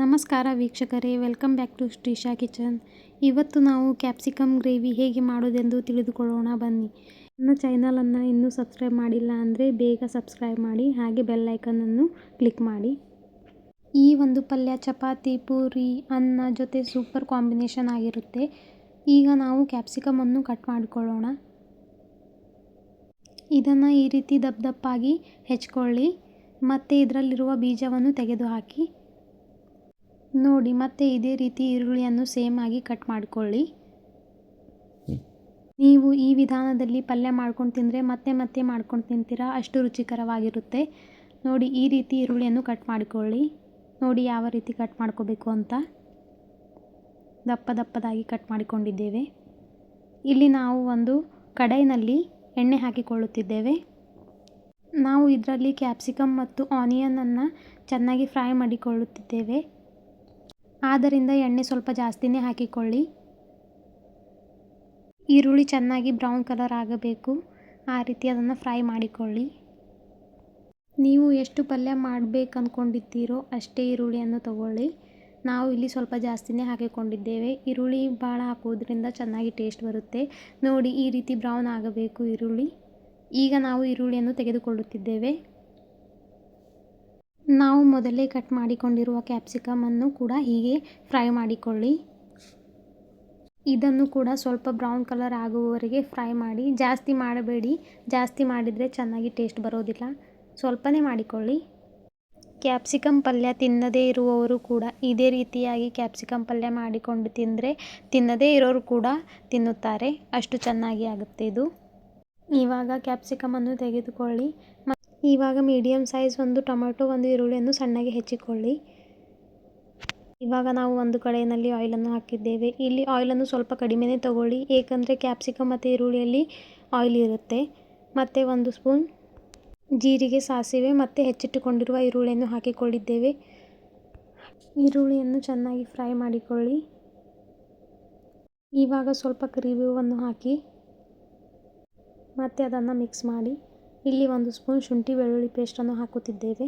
ನಮಸ್ಕಾರ ವೀಕ್ಷಕರೇ, welcome back to Shrisha kitchen. ಇವತ್ತು ನಾವು ಕ್ಯಾಪ್ಸಿಕಮ್ ಗ್ರೇವಿ ಹೇಗೆ ಮಾಡೋದೆಂದು ತಿಳಿದುಕೊಳ್ಳೋಣ, ಬನ್ನಿ. ನನ್ನ ಚಾನಲನ್ನು ಇನ್ನೂ ಸಬ್ಸ್ಕ್ರೈಬ್ ಮಾಡಿಲ್ಲ ಅಂದರೆ ಬೇಗ ಸಬ್ಸ್ಕ್ರೈಬ್ ಮಾಡಿ, ಹಾಗೆ ಬೆಲ್ ಐಕನನ್ನು ಕ್ಲಿಕ್ ಮಾಡಿ. ಈ ಒಂದು ಪಲ್ಯ ಚಪಾತಿ, ಪೂರಿ, ಅನ್ನ ಜೊತೆ ಸೂಪರ್ ಕಾಂಬಿನೇಷನ್ ಆಗಿರುತ್ತೆ. ಈಗ ನಾವು ಕ್ಯಾಪ್ಸಿಕಮನ್ನು ಕಟ್ ಮಾಡಿಕೊಳ್ಳೋಣ. ಇದನ್ನು ಈ ರೀತಿ ದಪ್ಪ ದಪ್ಪಾಗಿ ಹೆಚ್ಕೊಳ್ಳಿ. ಮತ್ತು ಇದರಲ್ಲಿರುವ ಬೀಜವನ್ನು ತೆಗೆದುಹಾಕಿ. ನೋಡಿ ಮತ್ತೆ ಇದೇ ರೀತಿ ಈರುಳ್ಳಿಯನ್ನು ಸೇಮ್ ಆಗಿ ಕಟ್ ಮಾಡಿಕೊಳ್ಳಿ. ನೀವು ಈ ವಿಧಾನದಲ್ಲಿ ಪಲ್ಯ ಮಾಡ್ಕೊಂಡು ತಿಂದರೆ ಮತ್ತೆ ಮತ್ತೆ ಮಾಡ್ಕೊಂಡು ತಿಂತೀರಾ? ಅಷ್ಟು ರುಚಿಕರವಾಗಿರುತ್ತೆ. ನೋಡಿ ಈ ರೀತಿ ಈರುಳ್ಳಿಯನ್ನು ಕಟ್ ಮಾಡಿಕೊಳ್ಳಿ. ನೋಡಿ ಯಾವ ರೀತಿ ಕಟ್ ಮಾಡ್ಕೋಬೇಕು ಅಂತ. ದಪ್ಪ ದಪ್ಪದಾಗಿ ಕಟ್ ಮಾಡಿಕೊಂಡಿದ್ದೇವೆ. ಇಲ್ಲಿ ನಾವು ಒಂದು ಕಡಾಯಿನಲ್ಲಿ ಎಣ್ಣೆ ಹಾಕಿಕೊಳ್ಳುತ್ತಿದ್ದೇವೆ. ನಾವು ಇದರಲ್ಲಿ ಕ್ಯಾಪ್ಸಿಕಮ್ ಮತ್ತು ಆನಿಯನನ್ನು ಚೆನ್ನಾಗಿ ಫ್ರೈ ಮಾಡಿಕೊಳ್ಳುತ್ತಿದ್ದೇವೆ. ಆದ್ದರಿಂದ ಎಣ್ಣೆ ಸ್ವಲ್ಪ ಜಾಸ್ತಿನೇ ಹಾಕಿಕೊಳ್ಳಿ. ಈರುಳ್ಳಿ ಚೆನ್ನಾಗಿ ಬ್ರೌನ್ ಕಲರ್ ಆಗಬೇಕು. ಆ ರೀತಿ ಅದನ್ನು ಫ್ರೈ ಮಾಡಿಕೊಳ್ಳಿ. ನೀವು ಎಷ್ಟು ಪಲ್ಯ ಮಾಡಬೇಕು ಅಂದ್ಕೊಂಡಿದ್ದೀರೋ ಅಷ್ಟೇ ಈರುಳ್ಳಿಯನ್ನು ತಗೊಳ್ಳಿ. ನಾವು ಇಲ್ಲಿ ಸ್ವಲ್ಪ ಜಾಸ್ತಿನೇ ಹಾಕಿಕೊಂಡಿದ್ದೇವೆ. ಈರುಳ್ಳಿ ಭಾಳ ಹಾಕೋದ್ರಿಂದ ಚೆನ್ನಾಗಿ ಟೇಸ್ಟ್ ಬರುತ್ತೆ. ನೋಡಿ ಈ ರೀತಿ ಬ್ರೌನ್ ಆಗಬೇಕು ಈರುಳ್ಳಿ. ಈಗ ನಾವು ಈರುಳ್ಳಿಯನ್ನು ತೆಗೆದುಕೊಳ್ಳುತ್ತಿದ್ದೇವೆ. ನಾವು ಮೊದಲೇ ಕಟ್ ಮಾಡಿಕೊಂಡಿರುವ ಕ್ಯಾಪ್ಸಿಕಮನ್ನು ಕೂಡ ಹೀಗೆ ಫ್ರೈ ಮಾಡಿಕೊಳ್ಳಿ. ಇದನ್ನು ಕೂಡ ಸ್ವಲ್ಪ ಬ್ರೌನ್ ಕಲರ್ ಆಗುವವರೆಗೆ ಫ್ರೈ ಮಾಡಿ. ಜಾಸ್ತಿ ಮಾಡಬೇಡಿ. ಜಾಸ್ತಿ ಮಾಡಿದರೆ ಚೆನ್ನಾಗಿ ಟೇಸ್ಟ್ ಬರೋದಿಲ್ಲ. ಸ್ವಲ್ಪನೇ ಮಾಡಿಕೊಳ್ಳಿ. ಕ್ಯಾಪ್ಸಿಕಮ್ ಪಲ್ಯ ತಿನ್ನದೇ ಇರುವವರು ಕೂಡ ಇದೇ ರೀತಿಯಾಗಿ ಕ್ಯಾಪ್ಸಿಕಮ್ ಪಲ್ಯ ಮಾಡಿಕೊಂಡು ತಿಂದರೆ ತಿನ್ನದೇ ಇರೋರು ಕೂಡ ತಿನ್ನುತ್ತಾರೆ. ಅಷ್ಟು ಚೆನ್ನಾಗಿ ಆಗುತ್ತೆ ಇದು. ಇವಾಗ ಕ್ಯಾಪ್ಸಿಕಮನ್ನು ತೆಗೆದುಕೊಳ್ಳಿ. ಇವಾಗ ಮೀಡಿಯಮ್ ಸೈಜ್ ಒಂದು ಟೊಮೆಟೊ, ಒಂದು ಈರುಳ್ಳಿಯನ್ನು ಸಣ್ಣಗೆ ಹೆಚ್ಚಿಕೊಳ್ಳಿ. ಇವಾಗ ನಾವು ಒಂದು ಕಡೆಯಲ್ಲಿ ಆಯಿಲನ್ನು ಹಾಕಿದ್ದೇವೆ. ಇಲ್ಲಿ ಆಯಿಲನ್ನು ಸ್ವಲ್ಪ ಕಡಿಮೆನೇ ತಗೊಳ್ಳಿ. ಏಕೆಂದರೆ ಕ್ಯಾಪ್ಸಿಕಮ್ ಮತ್ತು ಈರುಳ್ಳಿಯಲ್ಲಿ ಆಯಿಲ್ ಇರುತ್ತೆ. ಮತ್ತು ಒಂದು ಸ್ಪೂನ್ ಜೀರಿಗೆ ಸಾಸಿವೆ ಮತ್ತು ಹೆಚ್ಚಿಟ್ಟುಕೊಂಡಿರುವ ಈರುಳ್ಳಿಯನ್ನು ಹಾಕಿಕೊಂಡಿದ್ದೇವೆ ಈರುಳ್ಳಿಯನ್ನು ಚೆನ್ನಾಗಿ ಫ್ರೈ ಮಾಡಿಕೊಳ್ಳಿ. ಇವಾಗ ಸ್ವಲ್ಪ ಕರಿಬೇವನ್ನು ಹಾಕಿ ಮತ್ತು ಅದನ್ನು ಮಿಕ್ಸ್ ಮಾಡಿ. ಇಲ್ಲಿ ಒಂದು ಸ್ಪೂನ್ ಶುಂಠಿ ಬೆಳ್ಳುಳ್ಳಿ ಪೇಸ್ಟನ್ನು ಹಾಕುತ್ತಿದ್ದೇವೆ.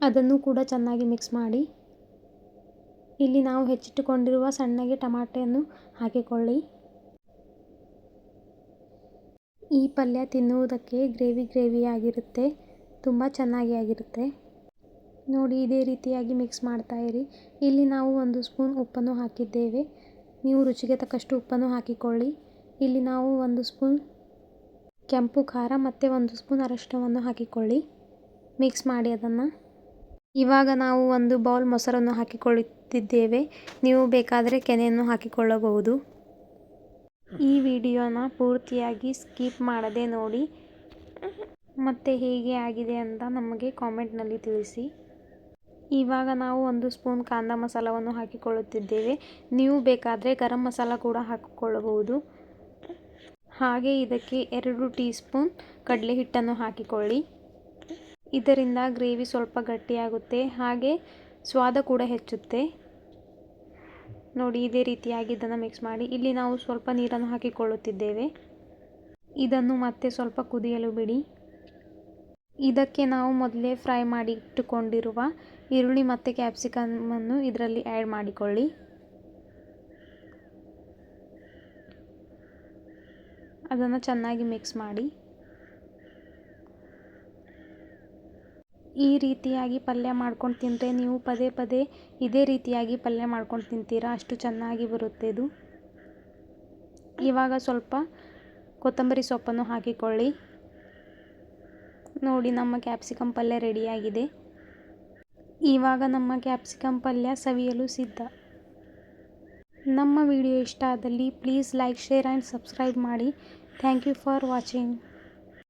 ಅದನ್ನು ಕೂಡ ಚೆನ್ನಾಗಿ ಮಿಕ್ಸ್ ಮಾಡಿ. ಇಲ್ಲಿ ನಾವು ಹೆಚ್ಚಿಟ್ಟುಕೊಂಡಿರುವ ಸಣ್ಣಗೆ ಟಮಾಟೆಯನ್ನು ಹಾಕಿಕೊಳ್ಳಿ. ಈ ಪಲ್ಯ ತಿನ್ನುವುದಕ್ಕೆ ಗ್ರೇವಿ ಗ್ರೇವಿ ಆಗಿರುತ್ತೆ, ತುಂಬ ಚೆನ್ನಾಗಿ ಆಗಿರುತ್ತೆ. ನೋಡಿ, ಇದೇ ರೀತಿಯಾಗಿ ಮಿಕ್ಸ್ ಮಾಡ್ತಾ ಇರಿ. ಇಲ್ಲಿ ನಾವು ಒಂದು ಸ್ಪೂನ್ ಉಪ್ಪನ್ನು ಹಾಕಿದ್ದೇವೆ. ನೀವು ರುಚಿಗೆ ತಕ್ಕಷ್ಟು ಉಪ್ಪನ್ನು ಹಾಕಿಕೊಳ್ಳಿ. ಇಲ್ಲಿ ನಾವು ಒಂದು ಸ್ಪೂನ್ ಕೆಂಪು ಖಾರ ಮತ್ತು ಒಂದು ಸ್ಪೂನ್ ಅರಿಶಿನವನ್ನು ಹಾಕಿಕೊಳ್ಳಿ. ಮಿಕ್ಸ್ ಮಾಡಿ ಅದನ್ನು. ಇವಾಗ ನಾವು ಒಂದು ಬೌಲ್ ಮೊಸರನ್ನು ಹಾಕಿಕೊಳ್ಳುತ್ತಿದ್ದೇವೆ. ನೀವು ಬೇಕಾದರೆ ಕೆನೆಯನ್ನು ಹಾಕಿಕೊಳ್ಳಬಹುದು. ಈ ವಿಡಿಯೋನ ಪೂರ್ತಿಯಾಗಿ ಸ್ಕಿಪ್ ಮಾಡದೆ ನೋಡಿ. ಮತ್ತು ಹೇಗೆ ಆಗಿದೆ ಅಂತ ನಮಗೆ ಕಾಮೆಂಟ್ನಲ್ಲಿ ತಿಳಿಸಿ. ಇವಾಗ ನಾವು ಒಂದು ಸ್ಪೂನ್ ಕಾಂದ ಮಸಾಲವನ್ನು ಹಾಕಿಕೊಳ್ಳುತ್ತಿದ್ದೇವೆ. ನೀವು ಬೇಕಾದರೆ ಗರಂ ಮಸಾಲ ಕೂಡ ಹಾಕಿಕೊಳ್ಳಬಹುದು. ಹಾಗೆ ಇದಕ್ಕೆ ಎರಡು ಟೀ ಸ್ಪೂನ್ ಕಡಲೆ ಹಿಟ್ಟನ್ನು ಹಾಕಿಕೊಳ್ಳಿ. ಇದರಿಂದ ಗ್ರೇವಿ ಸ್ವಲ್ಪ ಗಟ್ಟಿಯಾಗುತ್ತೆ, ಹಾಗೆ ಸ್ವಾದ ಕೂಡ ಹೆಚ್ಚುತ್ತೆ. ನೋಡಿ, ಇದೇ ರೀತಿಯಾಗಿ ಇದನ್ನು ಮಿಕ್ಸ್ ಮಾಡಿ. ಇಲ್ಲಿ ನಾವು ಸ್ವಲ್ಪ ನೀರನ್ನು ಹಾಕಿಕೊಳ್ಳುತ್ತಿದ್ದೇವೆ. ಇದನ್ನು ಮತ್ತೆ ಸ್ವಲ್ಪ ಕುದಿಯಲು ಬಿಡಿ. ಇದಕ್ಕೆ ನಾವು ಮೊದಲೇ ಫ್ರೈ ಮಾಡಿ ಇಟ್ಟುಕೊಂಡಿರುವ ಈರುಳ್ಳಿ ಮತ್ತು ಕ್ಯಾಪ್ಸಿಕಮನ್ನು ಇದರಲ್ಲಿ ಆ್ಯಡ್ ಮಾಡಿಕೊಳ್ಳಿ. ಅದನ್ನು ಚೆನ್ನಾಗಿ ಮಿಕ್ಸ್ ಮಾಡಿ. ಈ ರೀತಿಯಾಗಿ ಪಲ್ಯ ಮಾಡ್ಕೊಂಡು ತಿಂದರೆ ನೀವು ಪದೇ ಪದೇ ಇದೇ ರೀತಿಯಾಗಿ ಪಲ್ಯ ಮಾಡ್ಕೊಂಡು ತಿಂತೀರಾ? ಅಷ್ಟು ಚೆನ್ನಾಗಿ ಬರುತ್ತೆ ಇದು. ಇವಾಗ ಸ್ವಲ್ಪ ಕೊತ್ತಂಬರಿ ಸೊಪ್ಪನ್ನು ಹಾಕಿಕೊಳ್ಳಿ. ನೋಡಿ, ನಮ್ಮ ಕ್ಯಾಪ್ಸಿಕಮ್ ಪಲ್ಯ ರೆಡಿಯಾಗಿದೆ ಇವಾಗ ನಮ್ಮ ಕ್ಯಾಪ್ಸಿಕಮ್ ಪಲ್ಯ ಸವಿಯಲು ಸಿದ್ಧ. ನಮ್ಮ ವಿಡಿಯೋ ಇಷ್ಟ ಆದಲ್ಲಿ please like share and subscribe ಮಾಡಿ. Thank you for watching